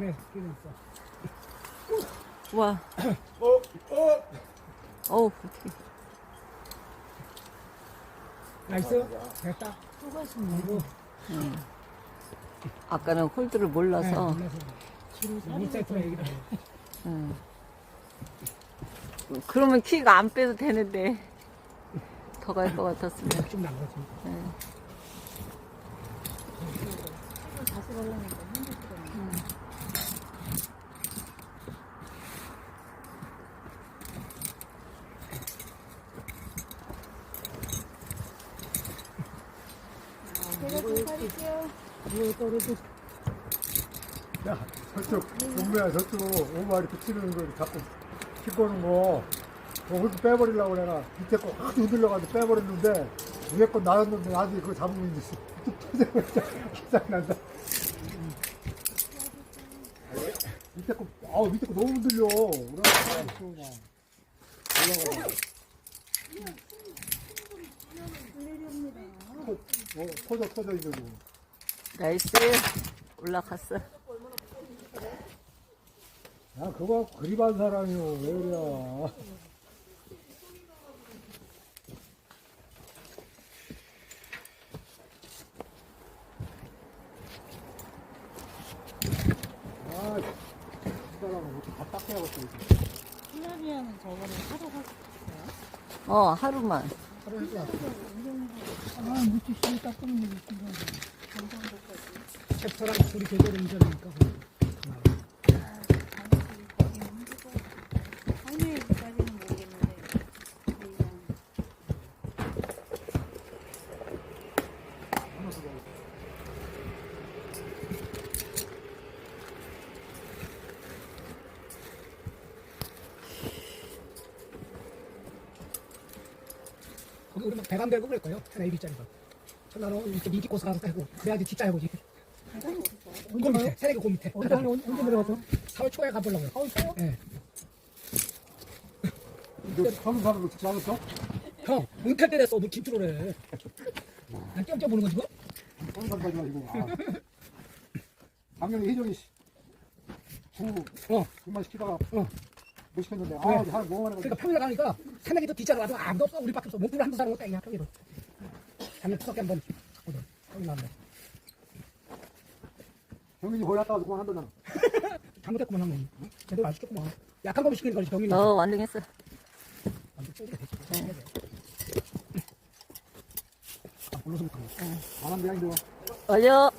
있어. 와, 어, 어. 어우, 어떡해. 나이스. 됐다. 수고하셨네. 응. 아까는 홀드를 네, 몰라서. 못 얘기를. 응. 그러면 키가 안 빼도 되는데. 더 갈 것 같았으면. 좀 나가지. 응. 다시 가려니까 힘들더라고요. 제가 좀 가릴게요. 이거 떨어도 야, 저쪽, 동무야, 저쪽, 오마 이렇게 치는 거, 자꾸 킥거는 거, 그거 홀 빼버리려고 내가 밑에 거 확 흔들려가지고 빼버렸는데, 위에 거 나였는데, 나중에 그거 잡으고 있는데, 짜증난다. 밑에 거, 아우, 밑에 거 너무 흔들려. 올라가, 올라가. 어, 터져, 터져, 이거. 지금. 나이스. 올라갔어. 야, 그거 그립한 사람이요. 왜 그래. 아, 이 사람은 어떻게 다 닦여야겠어, 이제. 플라비아는 저번에 하러 갔어요. 어, 하루만. 하루 해도. 아, 씨 닦는 일 있구나. 챕터랑 둘이 제대로 운전하니까. 아니까지는 모르겠는데 그냥 거기 우리 막 배관 그럴 거예요. 하나 일기짜리가. 전나는 이렇게 미기 코스 가서 떼고, 내가 이제 뒷자 해보지. 그 밑에, 새내기 그 밑에. 언제, 언제 내려갔어? 4월 초에 가보려고요. 4월 초에? 예. 너 사람도 듣지 않았어? 형, 은퇴 때 됐어. 너 김치로래. 난 띄엄띄엄 보는 거지, 뭐? 한국 사람까지 마시고. 아. 작년에 희정이 씨, 구, 어. 그만 시키다가, 어. 못 시켰는데, 왜? 아, 한 뭐만 해가지고. 그러니까 평일 나가니까 새내기도 뒷자로 와도 아무도 없어. 우리밖에 없어. 목표를 한두 사람 못다 이야 평일은. 작년 추석 때 한번 갔거든. 평일 나왔네. 경민이 거기 갔다 와서 그만 한다, 나는. 잘못했구만, 한 번. 제대로 안 시켰구만. 약한 거면 시키는 거지, 병이. 어, 완등했어. 완전 쫑기가 됐지. 아, 올라서 못하고. 안 하면 돼, 이제. 얼려.